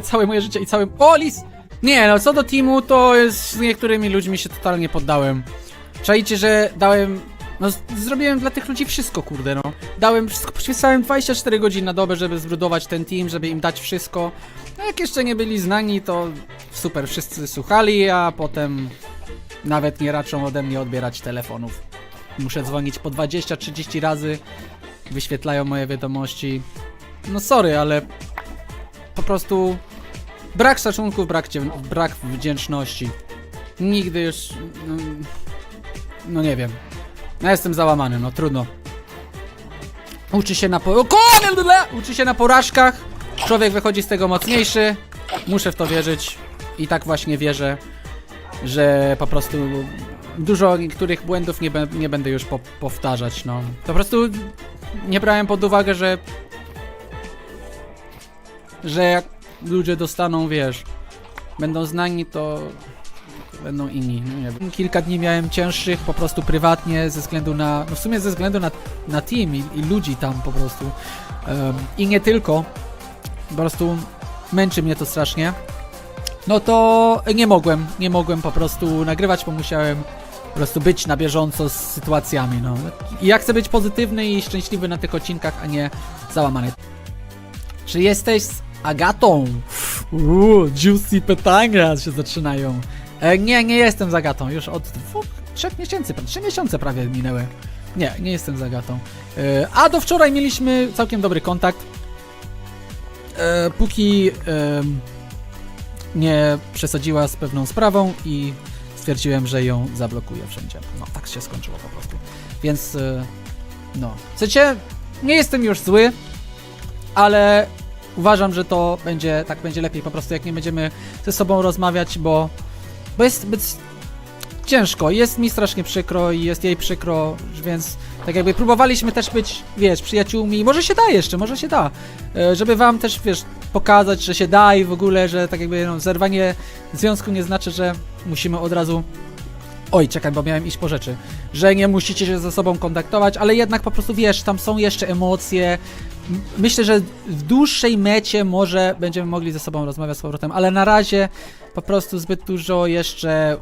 całe moje życie i całym... O, lis! Nie, no co do teamu, to jest z niektórymi ludźmi się totalnie poddałem. Czajcie, że dałem... No, zrobiłem dla tych ludzi wszystko, kurde, no. Dałem wszystko, poświęcałem 24 godziny na dobę, żeby zbudować ten team, żeby im dać wszystko. A jak jeszcze nie byli znani, to super, wszyscy słuchali, a potem nawet nie raczą ode mnie odbierać telefonów. Muszę dzwonić po 20-30 razy, wyświetlają moje wiadomości. No sorry, ale po prostu brak szacunku, brak, brak wdzięczności. Nigdy już. No, no nie wiem. Ja jestem załamany, no trudno. Uczy się na po... Uczy się na porażkach. Człowiek wychodzi z tego mocniejszy. Muszę w to wierzyć. I tak właśnie wierzę, że po prostu dużo niektórych błędów nie, nie będę już po powtarzać, no. Po prostu nie brałem pod uwagę, że że jak ludzie dostaną, wiesz, będą znani, to będą inni. No nie wiem. Kilka dni miałem cięższych po prostu prywatnie ze względu na, no w sumie ze względu na, na team i, i ludzi tam po prostu. Em, I nie tylko. Po prostu męczy mnie to strasznie. No to nie mogłem, nie mogłem po prostu nagrywać, bo musiałem po prostu być na bieżąco z sytuacjami, no. I ja chcę być pozytywny i szczęśliwy na tych odcinkach, a nie załamany. Czy jesteś Agatą? Uuu, juicy pytania się zaczynają. E, nie, nie jestem z Agatą. Już od dwóch, trzech miesięcy, trzy miesiące prawie minęły. Nie, nie jestem z Agatą. E, a do wczoraj mieliśmy całkiem dobry kontakt. E, póki em, nie przesadziła z pewną sprawą i stwierdziłem, że ją zablokuję wszędzie. No, tak się skończyło po prostu. Więc, e, no. Chcecie? Nie jestem już zły, ale uważam, że to będzie, tak będzie lepiej po prostu, jak nie będziemy ze sobą rozmawiać, bo, bo jest, jest ciężko, jest mi strasznie przykro i jest jej przykro, więc tak jakby próbowaliśmy też być, wiesz, przyjaciółmi, może się da jeszcze, może się da, e, żeby wam też, wiesz, pokazać, że się da i w ogóle, że tak jakby no, zerwanie związku nie znaczy, że musimy od razu Oj, czekaj, bo miałem iść po rzeczy. Że nie musicie się ze sobą kontaktować, ale jednak po prostu wiesz, tam są jeszcze emocje. Myślę, że w dłuższej mecie może będziemy mogli ze sobą rozmawiać z powrotem, ale na razie po prostu zbyt dużo jeszcze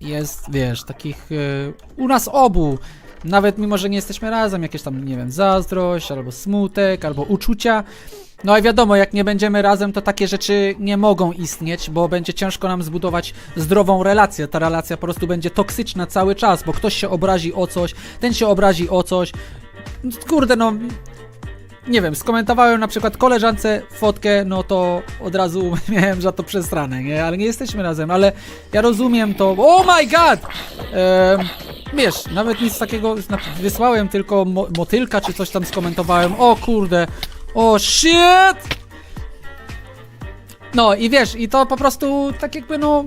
jest, wiesz, takich y, u nas obu. Nawet mimo, że nie jesteśmy razem, jakieś tam, nie wiem, zazdrość, albo smutek, albo uczucia. No i wiadomo, jak nie będziemy razem, to takie rzeczy nie mogą istnieć, bo będzie ciężko nam zbudować zdrową relację. Ta relacja po prostu będzie toksyczna cały czas, bo ktoś się obrazi o coś, ten się obrazi o coś. Kurde, no. Nie wiem, skomentowałem na przykład koleżance fotkę, no to od razu miałem za to przestranę, nie? Ale nie jesteśmy razem, ale ja rozumiem to. Oh my god! Em, wiesz, nawet nic takiego wysłałem, tylko mo motylka czy coś tam skomentowałem. O kurde, o shit! No i wiesz, i to po prostu tak jakby no.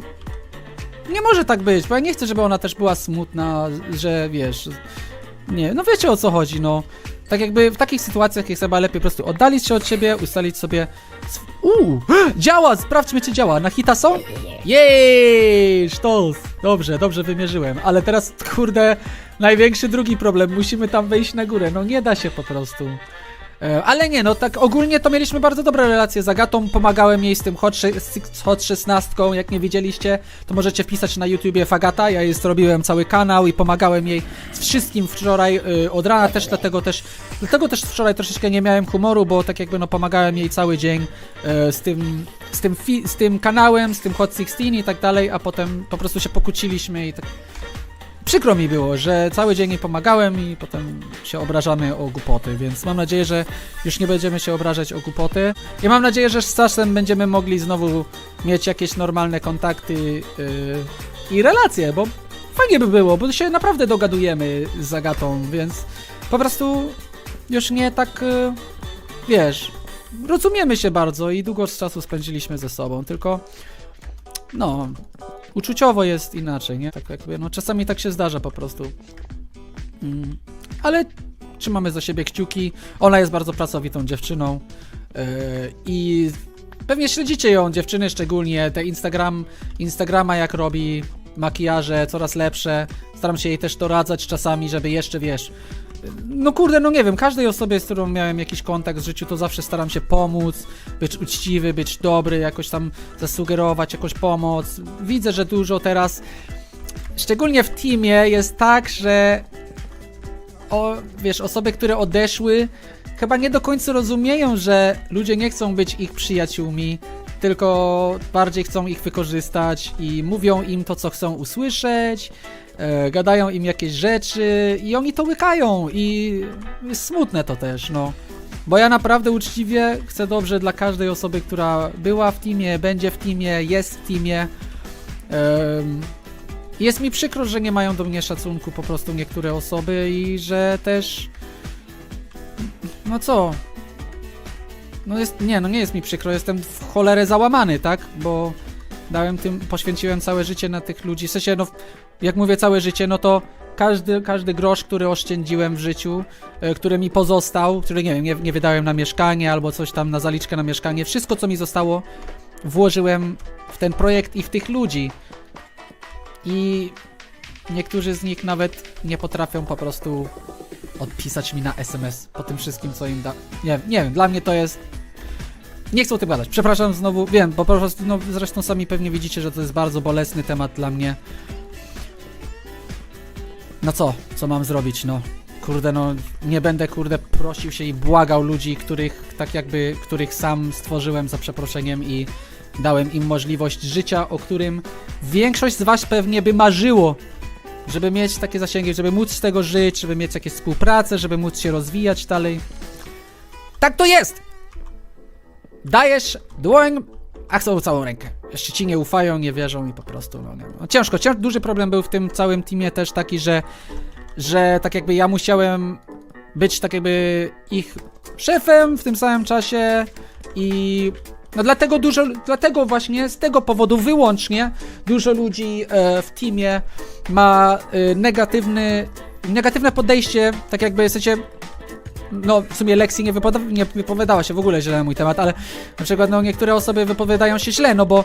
Nie może tak być, bo ja nie chcę, żeby ona też była smutna, że wiesz. Nie, no wiecie o co chodzi, no. Tak jakby w takich sytuacjach jest chyba lepiej po prostu oddalić się od siebie, ustalić sobie. Uuu, działa! Sprawdźmy, czy działa. Na hita są? Jej, sztos! Dobrze, dobrze wymierzyłem, ale teraz, kurde, największy drugi problem. Musimy tam wejść na górę. No nie da się po prostu. E, Ale nie, no tak ogólnie to mieliśmy bardzo dobre relacje z Agatą, pomagałem jej z tym Hot, Hot 16, jak nie widzieliście, to możecie wpisać na YouTubie Fagata, ja jej zrobiłem cały kanał i pomagałem jej z wszystkim wczoraj y, od rana też, dlatego też, dlatego też wczoraj troszeczkę nie miałem humoru, bo tak jakby no pomagałem jej cały dzień y, z tym, z tym, z tym kanałem, z tym Hot 16 i tak dalej, a potem po prostu się pokłóciliśmy i tak przykro mi było, że cały dzień jej pomagałem i potem się obrażamy o głupoty, więc mam nadzieję, że już nie będziemy się obrażać o głupoty. I mam nadzieję, że z czasem będziemy mogli znowu mieć jakieś normalne kontakty yy, i relacje, bo fajnie by było, bo się naprawdę dogadujemy z Agatą, więc po prostu już nie tak, yy, wiesz, rozumiemy się bardzo i długo z czasu spędziliśmy ze sobą, tylko no, uczuciowo jest inaczej, nie? Tak jakby, no czasami tak się zdarza po prostu. Mm, ale trzymamy za siebie kciuki. Ona jest bardzo pracowitą dziewczyną yy, i pewnie śledzicie ją, dziewczyny szczególnie, te Instagram, Instagrama jak robi. Makijaże coraz lepsze. Staram się jej też doradzać czasami, żeby jeszcze, wiesz... No kurde, no nie wiem, każdej osobie, z którą miałem jakiś kontakt w życiu, to zawsze staram się pomóc, być uczciwy, być dobry, jakoś tam zasugerować jakąś pomoc. Widzę, że dużo teraz, szczególnie w teamie, jest tak, że o, wiesz, osoby, które odeszły, chyba nie do końca rozumieją, że ludzie nie chcą być ich przyjaciółmi, tylko bardziej chcą ich wykorzystać i mówią im to, co chcą usłyszeć, e, gadają im jakieś rzeczy i oni to łykają i jest smutne to też, no. Bo ja naprawdę uczciwie chcę dobrze dla każdej osoby, która była w teamie, będzie w teamie, jest w teamie. Em, jest mi przykro, że nie mają do mnie szacunku po prostu niektóre osoby i że też. No co? No jest. Nie, no nie jest mi przykro, jestem w cholerę załamany, tak? Bo dałem tym, poświęciłem całe życie na tych ludzi. W sensie, no, jak mówię całe życie, no to każdy, każdy grosz, który oszczędziłem w życiu, e, który mi pozostał, który nie wiem, nie, nie wydałem na mieszkanie albo coś tam na zaliczkę na mieszkanie, wszystko co mi zostało, włożyłem w ten projekt i w tych ludzi. I niektórzy z nich nawet nie potrafią po prostu odpisać mi na SMS po tym wszystkim, co im da. Nie, nie wiem, dla mnie to jest. Nie chcę o tym gadać. Przepraszam znowu, wiem, bo po prostu, no zresztą sami pewnie widzicie, że to jest bardzo bolesny temat dla mnie. No co? Co mam zrobić? No. Kurde, no nie będę, kurde, prosił się i błagał ludzi, których tak jakby, których sam stworzyłem za przeproszeniem i dałem im możliwość życia, o którym większość z was pewnie by marzyło, żeby mieć takie zasięgi, żeby móc z tego żyć, żeby mieć jakieś współpracę, żeby móc się rozwijać dalej. Tak to jest! Dajesz dłoń, a chcą całą rękę. Jeszcze ci nie ufają, nie wierzą i po prostu, no nie. No, ciężko, cięż, duży problem był w tym całym teamie też taki, że, że tak jakby ja musiałem być tak jakby ich szefem w tym samym czasie i no dlatego dużo, dlatego właśnie z tego powodu wyłącznie dużo ludzi e, w teamie ma e, negatywny, negatywne podejście, tak jakby w sensie no w sumie Lexi nie, nie wypowiadała się w ogóle źle na mój temat, ale na przykład no niektóre osoby wypowiadają się źle, no bo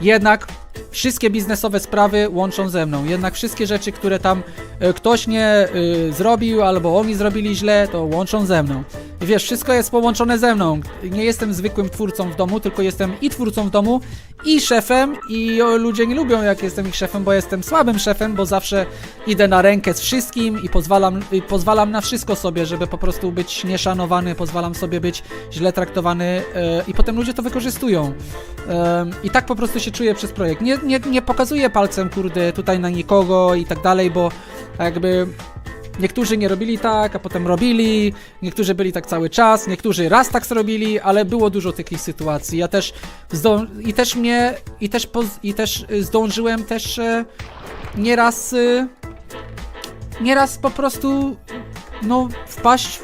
jednak wszystkie biznesowe sprawy łączą ze mną. Jednak wszystkie rzeczy, które tam e, ktoś nie y, zrobił albo oni zrobili źle, to łączą ze mną. I wiesz, wszystko jest połączone ze mną. Nie jestem zwykłym twórcą w domu, tylko jestem i twórcą w domu, i szefem, i o, ludzie nie lubią jak jestem ich szefem, bo jestem słabym szefem, bo zawsze idę na rękę z wszystkim i pozwalam, i pozwalam na wszystko sobie, żeby po prostu być nieszanowany, pozwalam sobie być źle traktowany e, i potem ludzie to wykorzystują. Em, I tak po prostu się czuję przez projekt. Nie, nie, nie pokazuję palcem, kurde, tutaj na nikogo i tak dalej, bo jakby niektórzy nie robili tak, a potem robili, niektórzy byli tak cały czas, niektórzy raz tak zrobili, ale było dużo takich sytuacji. Ja też i też mnie, i też, i też y, zdążyłem też e, nieraz, y, nieraz po prostu, no, wpaść,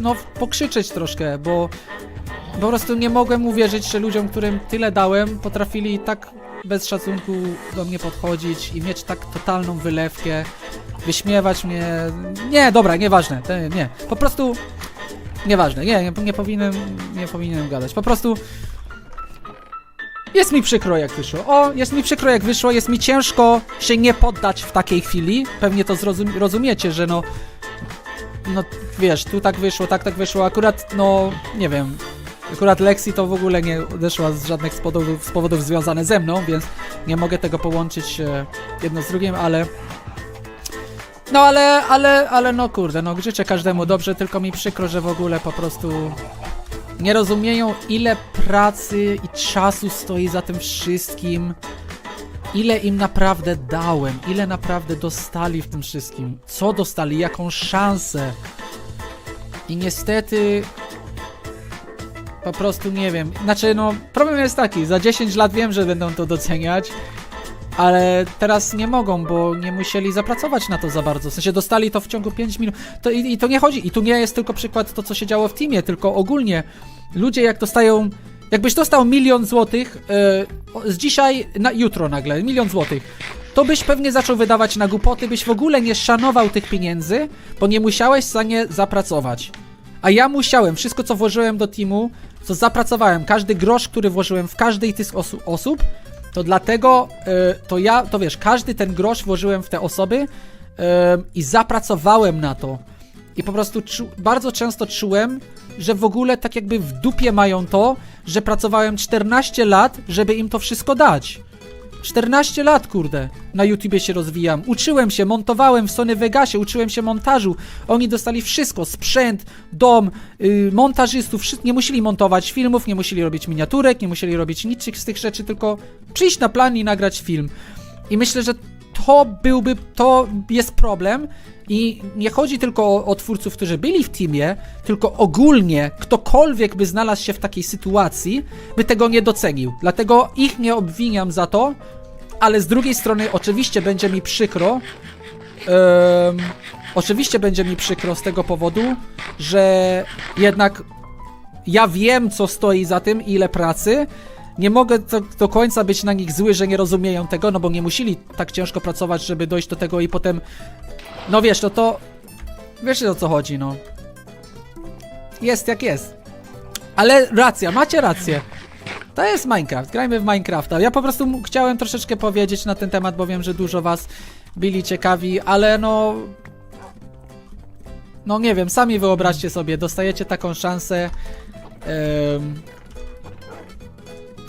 no, pokrzyczeć troszkę, bo po prostu nie mogłem uwierzyć, że ludziom, którym tyle dałem, potrafili tak bez szacunku do mnie podchodzić i mieć tak totalną wylewkę, wyśmiewać mnie. Nie, dobra, nieważne, te, nie. Po prostu nieważne, nie, nie, nie powinienem, nie powinienem gadać. Po prostu jest mi przykro jak wyszło. O, jest mi przykro jak wyszło, jest mi ciężko się nie poddać w takiej chwili. Pewnie to zrozum rozumiecie, że no no wiesz, tu tak wyszło, tak tak wyszło. Akurat no nie wiem, Akurat Lexi to w ogóle nie odeszła z żadnych powodów, z powodów związanych ze mną, więc nie mogę tego połączyć e, jedno z drugim, ale. No ale, ale, ale no kurde, no życzę każdemu dobrze, tylko mi przykro, że w ogóle po prostu nie rozumieją ile pracy i czasu stoi za tym wszystkim. Ile im naprawdę dałem, ile naprawdę dostali w tym wszystkim, co dostali, jaką szansę. I niestety po prostu nie wiem. Znaczy, no, problem jest taki, za 10 lat wiem, że będą to doceniać, ale teraz nie mogą, bo nie musieli zapracować na to za bardzo. W sensie dostali to w ciągu 5 minut. To, i, I to nie chodzi, i tu nie jest tylko przykład to, co się działo w teamie, tylko ogólnie ludzie jak dostają. Jakbyś dostał milion złotych yy, z dzisiaj na jutro nagle, milion złotych, to byś pewnie zaczął wydawać na głupoty, byś w ogóle nie szanował tych pieniędzy, bo nie musiałeś za nie zapracować. A ja musiałem, wszystko co włożyłem do teamu, co zapracowałem, każdy grosz, który włożyłem w każdej z osu osób, to dlatego, e, to ja, to wiesz, każdy ten grosz włożyłem w te osoby e, i zapracowałem na to. I po prostu bardzo często czułem, że w ogóle tak jakby w dupie mają to, że pracowałem 14 lat, żeby im to wszystko dać. 14 lat, kurde, na YouTubie się rozwijam. Uczyłem się, montowałem w Sony Vegasie, uczyłem się montażu. Oni dostali wszystko, sprzęt, dom, yy, montażystów, wszy- nie musieli montować filmów, nie musieli robić miniaturek, nie musieli robić niczych z tych rzeczy, tylko przyjść na plan i nagrać film. I myślę, że to byłby, to jest problem i nie chodzi tylko o, o twórców, którzy byli w teamie, tylko ogólnie ktokolwiek by znalazł się w takiej sytuacji, by tego nie docenił. Dlatego ich nie obwiniam za to, ale z drugiej strony oczywiście będzie mi przykro, em, oczywiście będzie mi przykro z tego powodu, że jednak ja wiem, co stoi za tym, ile pracy. Nie mogę do, do końca być na nich zły, że nie rozumieją tego, no bo nie musieli tak ciężko pracować, żeby dojść do tego i potem. No wiesz, no to. Wiesz o co chodzi, no. Jest jak jest. Ale racja, macie rację. To jest Minecraft, grajmy w Minecrafta. Ja po prostu chciałem troszeczkę powiedzieć na ten temat, bo wiem, że dużo was byli ciekawi, ale no. No nie wiem, sami wyobraźcie sobie, dostajecie taką szansę. em,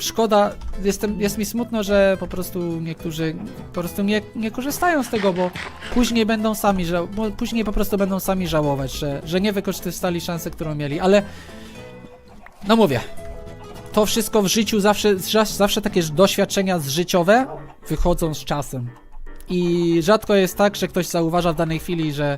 szkoda, jestem, jest mi smutno, że po prostu niektórzy po prostu nie, nie korzystają z tego, bo później będą sami, ża- bo później po prostu będą sami żałować, że, że nie wykorzystali szansę, którą mieli, ale no mówię, to wszystko w życiu zawsze, za- zawsze takie doświadczenia z życiowe wychodzą z czasem. I rzadko jest tak, że ktoś zauważa w danej chwili, że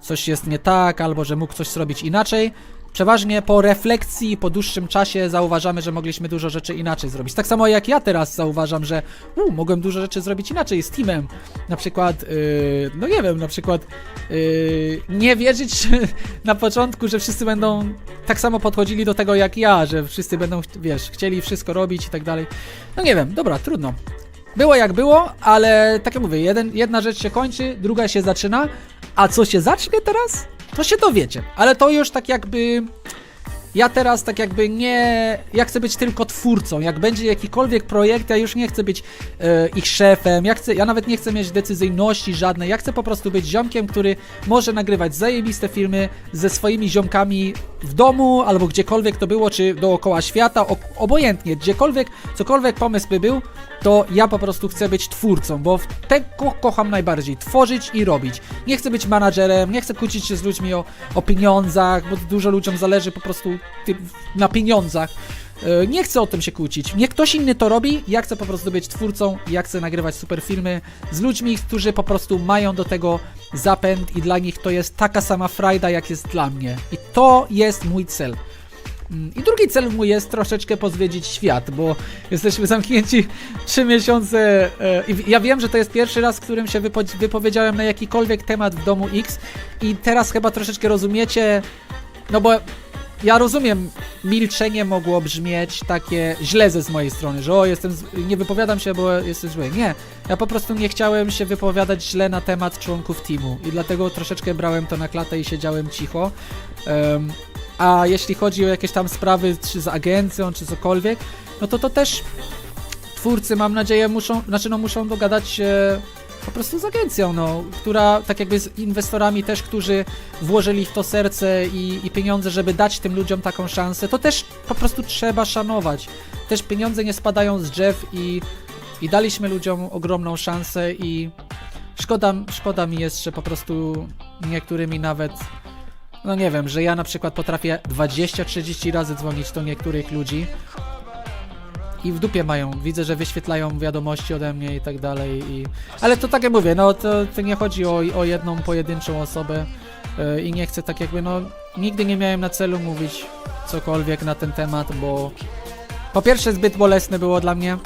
coś jest nie tak, albo że mógł coś zrobić inaczej. Przeważnie po refleksji i po dłuższym czasie zauważamy, że mogliśmy dużo rzeczy inaczej zrobić. Tak samo jak ja teraz zauważam, że u, mogłem dużo rzeczy zrobić inaczej z teamem. Na przykład, yy, no nie wiem, na przykład yy, nie wierzyć na początku, że wszyscy będą tak samo podchodzili do tego jak ja, że wszyscy będą, wiesz, chcieli wszystko robić i tak dalej. No nie wiem, dobra, trudno. Było jak było, ale tak jak mówię, jeden, jedna rzecz się kończy, druga się zaczyna, a co się zacznie teraz, to się dowiecie. Ale to już tak jakby. Ja teraz tak jakby nie. Ja chcę być tylko twórcą. Jak będzie jakikolwiek projekt, ja już nie chcę być e, ich szefem. Ja, chcę, ja nawet nie chcę mieć decyzyjności żadnej. Ja chcę po prostu być ziomkiem, który może nagrywać zajebiste filmy ze swoimi ziomkami w domu albo gdziekolwiek to było, czy dookoła świata, obojętnie, gdziekolwiek, cokolwiek pomysł by był, to ja po prostu chcę być twórcą, bo tego kocham najbardziej. Tworzyć i robić. Nie chcę być menadżerem, nie chcę kłócić się z ludźmi o, o pieniądzach, bo dużo ludziom zależy po prostu na pieniądzach. E, Nie chcę o tym się kłócić. Niech ktoś inny to robi, ja chcę po prostu być twórcą, ja chcę nagrywać super filmy z ludźmi, którzy po prostu mają do tego zapęd i dla nich to jest taka sama frajda, jak jest dla mnie. I to jest mój cel. Mm, I drugi cel mój jest troszeczkę pozwiedzić świat, bo jesteśmy zamknięci 3 miesiące. e, I ja wiem, że to jest pierwszy raz, w którym się wypo- wypowiedziałem na jakikolwiek temat w domu X. I teraz chyba troszeczkę rozumiecie. No bo ja rozumiem, milczenie mogło brzmieć takie źle ze z mojej strony, że o, jestem, z- nie wypowiadam się, bo jestem zły. Nie, ja po prostu nie chciałem się wypowiadać źle na temat członków teamu i dlatego troszeczkę brałem to na klatę i siedziałem cicho. Em, a jeśli chodzi o jakieś tam sprawy, czy z agencją, czy cokolwiek, no to to też twórcy, mam nadzieję, muszą, znaczy no muszą dogadać się po prostu z agencją, no, która tak jakby z inwestorami też, którzy włożyli w to serce i, i pieniądze, żeby dać tym ludziom taką szansę, to też po prostu trzeba szanować. Też pieniądze nie spadają z drzew i, i daliśmy ludziom ogromną szansę i szkoda, szkoda mi jest, że po prostu niektórymi nawet no nie wiem, że ja na przykład potrafię 20-30 razy dzwonić do niektórych ludzi i w dupie mają. Widzę, że wyświetlają wiadomości ode mnie i tak dalej. I... Ale to tak jak mówię, no to, to nie chodzi o, o jedną pojedynczą osobę yy, i nie chcę tak jakby, no nigdy nie miałem na celu mówić cokolwiek na ten temat, bo po pierwsze zbyt bolesne było dla mnie,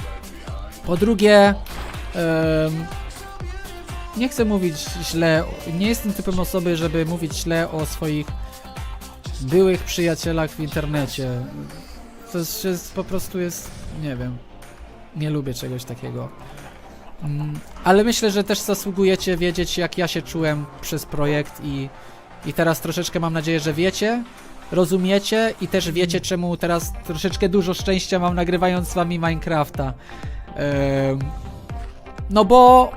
po drugie nie chcę mówić źle, nie jestem typem osoby, żeby mówić źle o swoich byłych przyjacielach w internecie. To jest, jest po prostu jest, nie wiem, nie lubię czegoś takiego. Mm, Ale myślę, że też zasługujecie wiedzieć, jak ja się czułem przez projekt i, i teraz troszeczkę mam nadzieję, że wiecie, rozumiecie i też wiecie, czemu teraz troszeczkę dużo szczęścia mam nagrywając z wami Minecrafta. No bo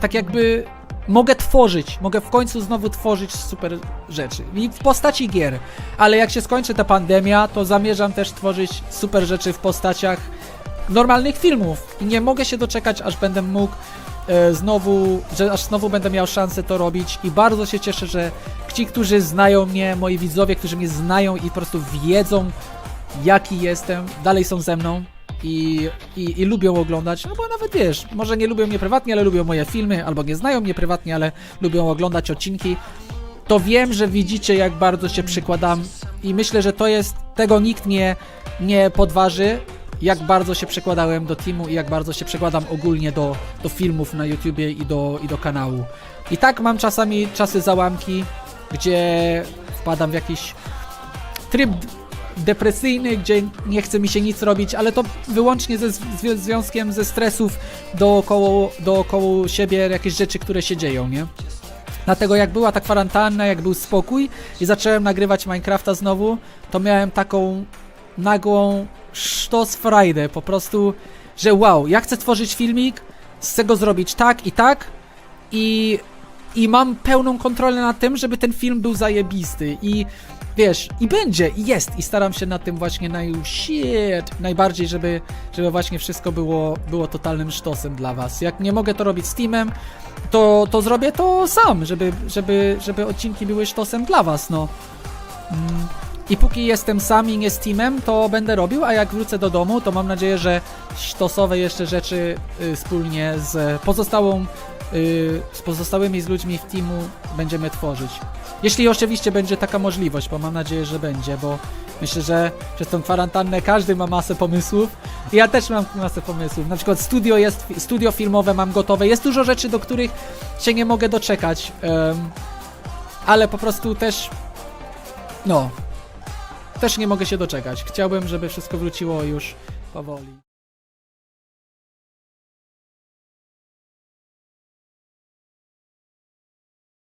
tak jakby mogę tworzyć, mogę w końcu znowu tworzyć super rzeczy. I w postaci gier. Ale jak się skończy ta pandemia, to zamierzam też tworzyć super rzeczy w postaciach normalnych filmów. I nie mogę się doczekać, aż będę mógł e, znowu, że aż znowu będę miał szansę to robić. I bardzo się cieszę, że ci, którzy znają mnie, moi widzowie, którzy mnie znają i po prostu wiedzą, jaki jestem, dalej są ze mną. I, i, I lubią oglądać, no bo nawet wiesz, może nie lubią mnie prywatnie, ale lubią moje filmy, albo nie znają mnie prywatnie, ale lubią oglądać odcinki to wiem, że widzicie, jak bardzo się przykładam i myślę, że to jest, tego nikt nie, nie podważy, jak bardzo się przekładałem do teamu i jak bardzo się przekładam ogólnie do, do filmów na YouTubie i do, i do kanału. I tak mam czasami czasy załamki, gdzie wpadam w jakiś tryb depresyjny, gdzie nie chce mi się nic robić, ale to wyłącznie ze zwi- związkiem ze stresów dookoło, dookoło siebie, jakieś rzeczy, które się dzieją, nie? Dlatego jak była ta kwarantanna, jak był spokój i zacząłem nagrywać Minecrafta znowu, to miałem taką nagłą sztos frajdę, po prostu, że wow, ja chcę tworzyć filmik, chcę go zrobić tak i tak i, i mam pełną kontrolę nad tym, żeby ten film był zajebisty i wiesz, i będzie, i jest, i staram się nad tym właśnie naj shit, najbardziej, żeby, żeby właśnie wszystko było, było totalnym sztosem dla was. Jak nie mogę to robić z teamem, to, to zrobię to sam, żeby, żeby, żeby odcinki były sztosem dla was, no. Mm. I póki jestem sam i nie z teamem, to będę robił, a jak wrócę do domu, to mam nadzieję, że sztosowe jeszcze rzeczy y, wspólnie z pozostałą, y, z pozostałymi z ludźmi w teamu będziemy tworzyć. Jeśli oczywiście będzie taka możliwość, bo mam nadzieję, że będzie, bo myślę, że przez tą kwarantannę każdy ma masę pomysłów. Ja też mam masę pomysłów. Na przykład studio jest, studio filmowe mam gotowe. Jest dużo rzeczy, do których się nie mogę doczekać. ale po prostu też, no, też nie mogę się doczekać. Chciałbym, żeby wszystko wróciło już powoli.